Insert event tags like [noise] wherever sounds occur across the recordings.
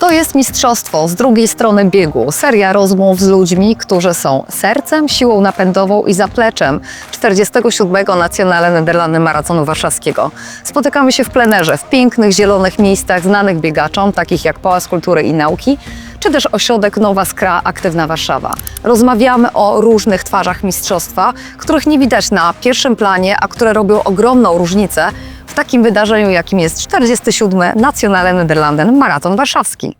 To jest mistrzostwo z drugiej strony biegu. Seria rozmów z ludźmi, którzy są sercem, siłą napędową i zapleczem 47. Nacjonale Nederlandy Maratonu Warszawskiego. Spotykamy się w plenerze, w pięknych, zielonych miejscach znanych biegaczom, takich jak Pałac Kultury i Nauki, czy też ośrodek Nowa Skra Aktywna Warszawa. Rozmawiamy o różnych twarzach mistrzostwa, których nie widać na pierwszym planie, a które robią ogromną różnicę takim wydarzeniu, jakim jest 47. Nacjonale Nederlanden Maraton Warszawski.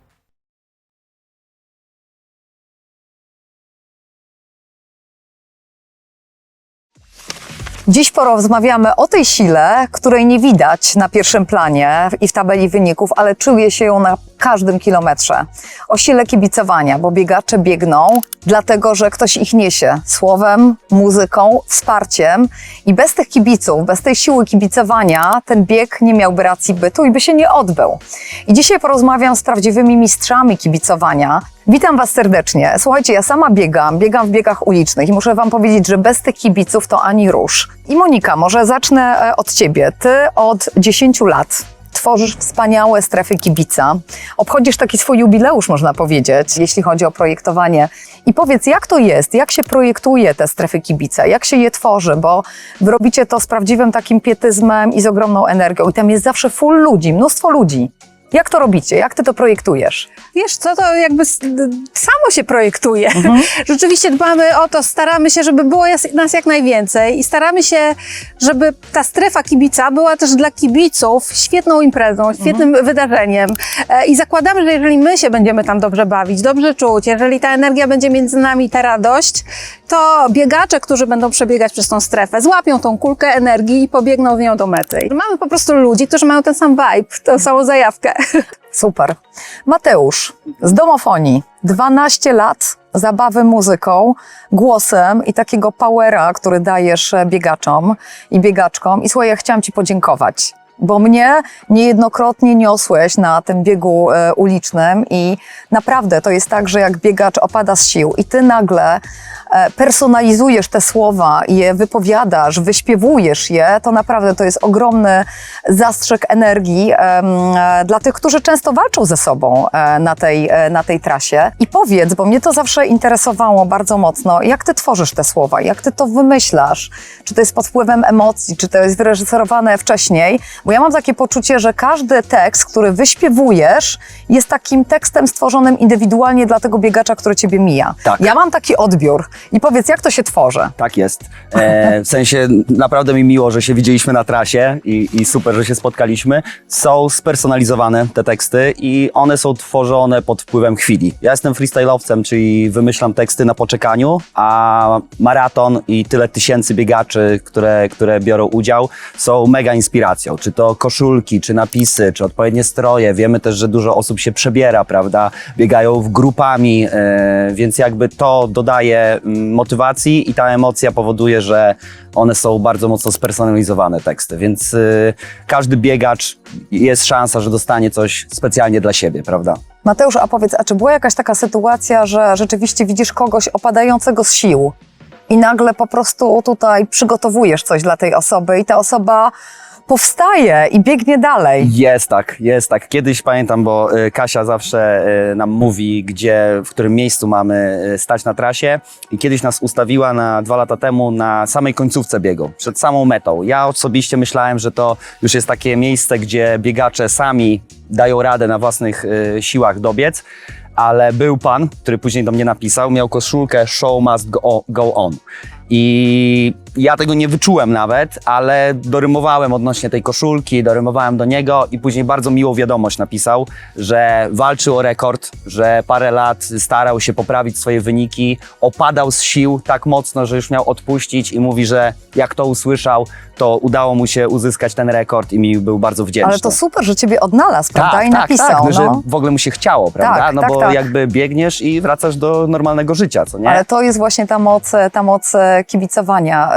Dziś porozmawiamy o tej sile, której nie widać na pierwszym planie i w tabeli wyników, ale czuje się ją na każdym kilometrze. O sile kibicowania, bo biegacze biegną dlatego, że ktoś ich niesie słowem, muzyką, wsparciem i bez tych kibiców, bez tej siły kibicowania ten bieg nie miałby racji bytu i by się nie odbył. I dzisiaj porozmawiam z prawdziwymi mistrzami kibicowania, Witam Was serdecznie. Słuchajcie, ja sama biegam, biegam w biegach ulicznych i muszę Wam powiedzieć, że bez tych kibiców to ani rusz. I Monika, może zacznę e, od Ciebie. Ty od 10 lat tworzysz wspaniałe strefy kibica. Obchodzisz taki swój jubileusz, można powiedzieć, jeśli chodzi o projektowanie. I powiedz, jak to jest? Jak się projektuje te strefy kibica? Jak się je tworzy? Bo Wy robicie to z prawdziwym takim pietyzmem i z ogromną energią. I tam jest zawsze full ludzi, mnóstwo ludzi. Jak to robicie? Jak Ty to projektujesz? Wiesz co, to jakby samo się projektuje. [laughs] Rzeczywiście dbamy o to, staramy się, żeby było nas jak najwięcej i staramy się, żeby ta strefa kibica była też dla kibiców świetną imprezą, świetnym wydarzeniem. E, I zakładamy, że jeżeli my się będziemy tam dobrze bawić, dobrze czuć, jeżeli ta energia będzie między nami, ta radość, to biegacze, którzy będą przebiegać przez tą strefę, złapią tą kulkę energii i pobiegną w nią do mety. Mamy po prostu ludzi, którzy mają ten sam vibe, tą samą zajawkę. [laughs] Super. Mateusz z domofonii. 12 lat zabawy muzyką, głosem i takiego powera, który dajesz biegaczom i biegaczkom. I słuchaj, ja chciałam Ci podziękować. Bo mnie niejednokrotnie niosłeś na tym biegu e, ulicznym i naprawdę to jest tak, że jak biegacz opada z sił i ty nagle e, personalizujesz te słowa je wypowiadasz, wyśpiewujesz je, to naprawdę to jest ogromny zastrzyk energii e, dla tych, którzy często walczą ze sobą na tej, na tej trasie. I powiedz, bo mnie to zawsze interesowało bardzo mocno, jak ty tworzysz te słowa, jak ty to wymyślasz? Czy to jest pod wpływem emocji, czy to jest wyreżyserowane wcześniej? Bo ja mam takie poczucie, że każdy tekst, który wyśpiewujesz, jest takim tekstem stworzonym indywidualnie dla tego biegacza, który ciebie mija. Tak. Ja mam taki odbiór. I powiedz, jak to się tworzy? Tak jest. E, w sensie naprawdę mi miło, że się widzieliśmy na trasie i, i super, że się spotkaliśmy. Są spersonalizowane te teksty i one są tworzone pod wpływem chwili. Ja jestem freestyle'owcem, czyli wymyślam teksty na poczekaniu, a maraton i tyle tysięcy biegaczy, które, które biorą udział, są mega inspiracją. Czy to koszulki, czy napisy, czy odpowiednie stroje. Wiemy też, że dużo osób się przebiera, prawda? Biegają w grupami, e, więc jakby to dodaje mm, motywacji i ta emocja powoduje, że one są bardzo mocno spersonalizowane teksty, więc y, każdy biegacz jest szansa, że dostanie coś specjalnie dla siebie, prawda? Mateusz, a powiedz, a czy była jakaś taka sytuacja, że rzeczywiście widzisz kogoś opadającego z sił i nagle po prostu tutaj przygotowujesz coś dla tej osoby i ta osoba powstaje i biegnie dalej? Jest tak, jest tak. Kiedyś pamiętam, bo y, Kasia zawsze y, nam mówi, gdzie, w którym miejscu mamy y, stać na trasie i kiedyś nas ustawiła na dwa lata temu na samej końcówce biegu, przed samą metą. Ja osobiście myślałem, że to już jest takie miejsce, gdzie biegacze sami dają radę na własnych siłach dobiec, ale był pan, który później do mnie napisał, miał koszulkę Show must go, on. I ja tego nie wyczułem nawet, ale dorymowałem odnośnie tej koszulki, dorymowałem do niego i później bardzo miłą wiadomość napisał, że walczył o rekord, że parę lat starał się poprawić swoje wyniki, opadał z sił tak mocno, że już miał odpuścić i mówi, że jak to usłyszał, to udało mu się uzyskać ten rekord i mi był bardzo wdzięczny. Ale to super, że ciebie odnalazł, prawda? I napisał. Tak, no, że w ogóle mu się chciało, prawda? Tak, no tak, bo tak. jakby biegniesz i wracasz do normalnego życia, co nie? Ale to jest właśnie ta moc, ta moc kibicowania.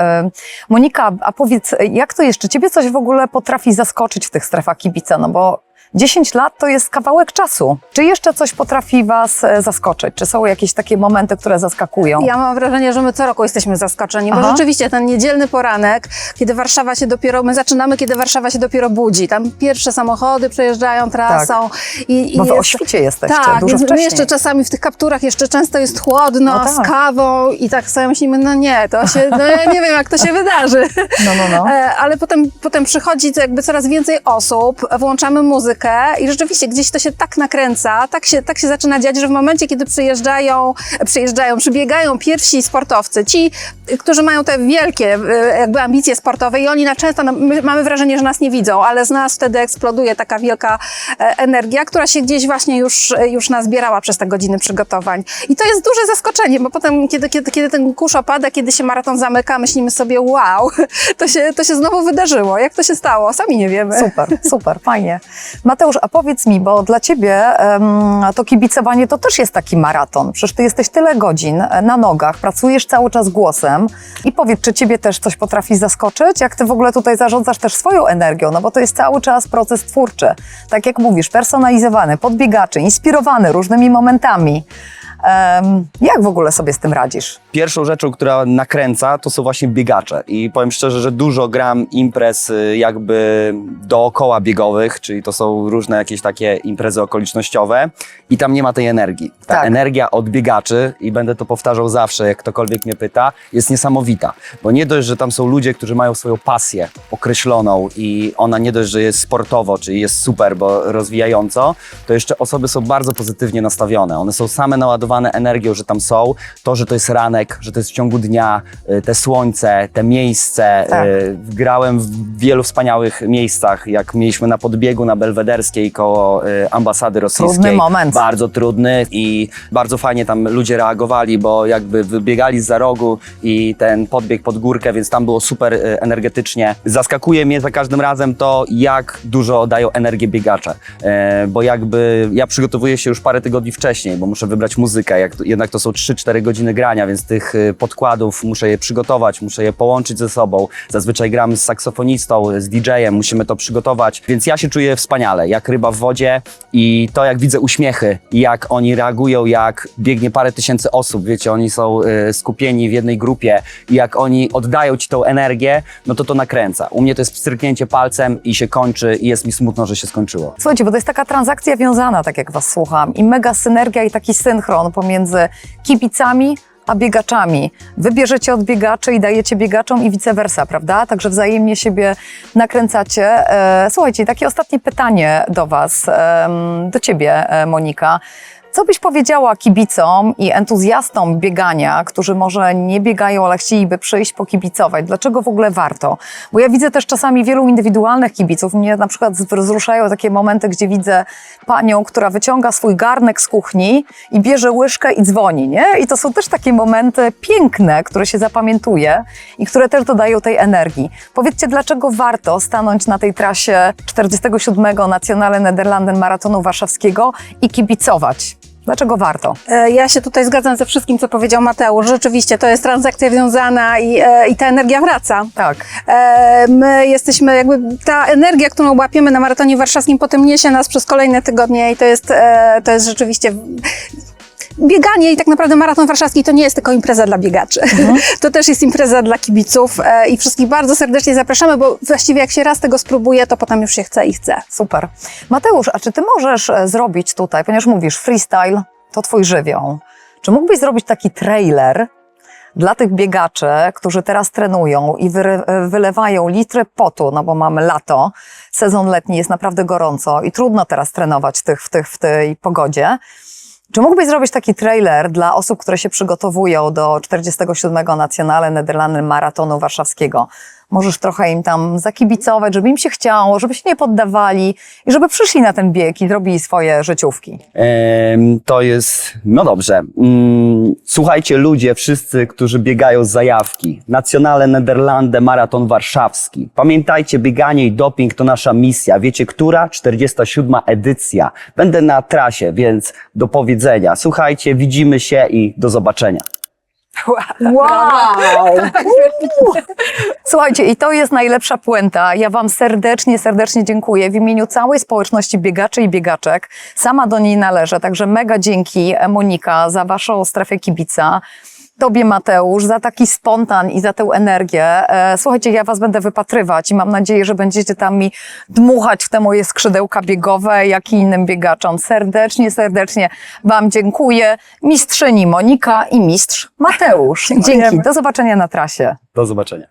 Monika, a powiedz, jak to jeszcze? Ciebie coś w ogóle potrafi zaskoczyć w tych strefach kibica? No bo 10 lat to jest kawałek czasu. Czy jeszcze coś potrafi Was e, zaskoczyć? Czy są jakieś takie momenty, które zaskakują? Ja mam wrażenie, że my co roku jesteśmy zaskoczeni, bo Aha. rzeczywiście ten niedzielny poranek, kiedy Warszawa się dopiero, my zaczynamy, kiedy Warszawa się dopiero budzi. Tam pierwsze samochody przejeżdżają trasą. I, i Bo wy jest- o świcie jesteście, Tak, dużo więc my wcześniej. jeszcze czasami w tych kapturach jeszcze często jest chłodno, No tak. z kawą i tak sobie myślimy, no nie, to się, no ja nie wiem jak to się wydarzy. No, no, no. E, Ale potem, potem przychodzi to jakby coraz więcej osób, włączamy muzykę i rzeczywiście gdzieś to się tak nakręca, tak się, tak się zaczyna dziać, że w momencie, kiedy przyjeżdżają, przyjeżdżają, przybiegają pierwsi sportowcy, ci, którzy mają te wielkie y, jakby ambicje sportowe i oni na często, my mamy wrażenie, że nas nie widzą, ale z nas wtedy eksploduje taka wielka e, energia, która się gdzieś właśnie już, już nazbierała przez te godziny przygotowań. I to jest duże zaskoczenie, bo potem, kiedy, kiedy, kiedy ten kurz opada, kiedy się maraton zamyka, myślimy sobie, wow, [laughs] to się, to się znowu wydarzyło. Jak to się stało? Sami nie wiemy. Super, super, fajnie. Mateusz, a powiedz mi, bo dla ciebie to kibicowanie to też jest taki maraton. Przecież ty jesteś tyle godzin e, na nogach, pracujesz cały czas głosem. I powiedz, czy ciebie też coś potrafi zaskoczyć? Jak ty w ogóle tutaj zarządzasz też swoją energią? No bo to jest cały czas proces twórczy. Tak jak mówisz, personalizowany, podbiegaczy, inspirowany różnymi momentami. Jak w ogóle sobie z tym radzisz? Pierwszą rzeczą, która nakręca, to są właśnie biegacze. I powiem szczerze, że dużo gram imprez y, jakby dookoła biegowych, czyli to są różne jakieś takie imprezy okolicznościowe i tam nie ma tej energii. Ta Tak. energia od biegaczy, i będę to powtarzał zawsze, jak ktokolwiek mnie pyta, jest niesamowita. Bo nie dość, że tam są ludzie, którzy mają swoją pasję określoną i ona nie dość, że jest sportowo, czyli jest super, bo rozwijająco, to jeszcze osoby są bardzo pozytywnie nastawione. One są same naładowane energią, że tam są. To, że to jest ranek, że to jest w ciągu dnia, y, te słońce, te miejsce. Tak. y, Grałem w wielu wspaniałych miejscach, jak mieliśmy na podbiegu na Belwederskiej koło y, ambasady rosyjskiej. Trudny moment. Bardzo trudny i bardzo fajnie tam ludzie reagowali, bo jakby wybiegali z za rogu i ten podbieg pod górkę, więc tam było super y, energetycznie. Zaskakuje mnie za każdym razem to, jak dużo dają energię biegacze, bo jakby ja przygotowuję się już parę tygodni wcześniej, bo muszę wybrać muzykę, jak jednak to są 3-4 godziny grania, więc tych y, podkładów muszę je przygotować, muszę je połączyć ze sobą. Zazwyczaj gramy z saksofonistą, z DJ-em, musimy to przygotować, więc ja się czuję wspaniale, jak ryba w wodzie i to jak widzę uśmiechy, jak oni reagują, jak biegnie parę tysięcy osób, wiecie, oni są y, skupieni w jednej grupie i jak oni oddają ci tą energię, no to to nakręca. U mnie to jest pstryknięcie palcem i się kończy i jest mi smutno, że się skończyło. Słuchajcie, bo to jest taka transakcja wiązana, tak jak Was słucham, i mega synergia i taki synchron pomiędzy kibicami a biegaczami. Wy bierzecie od biegaczy i dajecie biegaczom i vice versa, prawda? Także wzajemnie siebie nakręcacie. E, Słuchajcie, takie ostatnie pytanie do Was, do Ciebie, e, Monika. Co byś powiedziała kibicom i entuzjastom biegania, którzy może nie biegają, ale chcieliby przyjść pokibicować? Dlaczego w ogóle warto? Bo ja widzę też czasami wielu indywidualnych kibiców. Mnie na przykład wzruszają takie momenty, gdzie widzę panią, która wyciąga swój garnek z kuchni i bierze łyżkę i dzwoni, nie? I to są też takie momenty piękne, które się zapamiętuje i które też dodają tej energii. Powiedzcie, dlaczego warto stanąć na tej trasie 47. Nacjonale Nederlanden Maratonu Warszawskiego i kibicować? Dlaczego warto? E, Ja się tutaj zgadzam ze wszystkim, co powiedział Mateusz. Rzeczywiście to jest transakcja wiązana i, e, i ta energia wraca. Tak. E, My jesteśmy jakby, ta energia, którą łapiemy na maratonie warszawskim potem niesie nas przez kolejne tygodnie i to jest, to jest rzeczywiście bieganie i tak naprawdę maraton warszawski to nie jest tylko impreza dla biegaczy. [laughs] To też jest impreza dla kibiców e, i wszystkich bardzo serdecznie zapraszamy, bo właściwie jak się raz tego spróbuje, to potem już się chce i chce. Super. Mateusz, a czy ty możesz e, zrobić tutaj, ponieważ mówisz freestyle, to twój żywioł. Czy mógłbyś zrobić taki trailer dla tych biegaczy, którzy teraz trenują i e, wylewają litry potu, no bo mamy lato, sezon letni jest naprawdę gorąco i trudno teraz trenować tych, w, tych, w tej pogodzie. Czy mógłbyś zrobić taki trailer dla osób, które się przygotowują do 47. Nacjonale Nederlanden Maratonu Warszawskiego? Możesz trochę im tam zakibicować, żeby im się chciało, żeby się nie poddawali i żeby przyszli na ten bieg i zrobili swoje życiówki. To jest, no dobrze. Mm, Słuchajcie, ludzie, wszyscy, którzy biegają z zajawki. Nacjonale Nederlande, Maraton Warszawski. Pamiętajcie, bieganie i doping to nasza misja. Wiecie, która? 47. edycja. Będę na trasie, więc do powiedzenia. Słuchajcie, widzimy się i do zobaczenia. Wow! [laughs] Słuchajcie, i to jest najlepsza puenta. Ja Wam serdecznie, serdecznie dziękuję w imieniu całej społeczności biegaczy i biegaczek. Sama do niej należę, także mega dzięki Monika za Waszą strefę kibica. Tobie Mateusz za taki spontan i za tę energię. E, Słuchajcie, ja Was będę wypatrywać i mam nadzieję, że będziecie tam mi dmuchać w te moje skrzydełka biegowe, jak i innym biegaczom. Serdecznie, serdecznie Wam dziękuję. Mistrzyni Monika i mistrz Mateusz. Dzięki. Do zobaczenia na trasie. Do zobaczenia.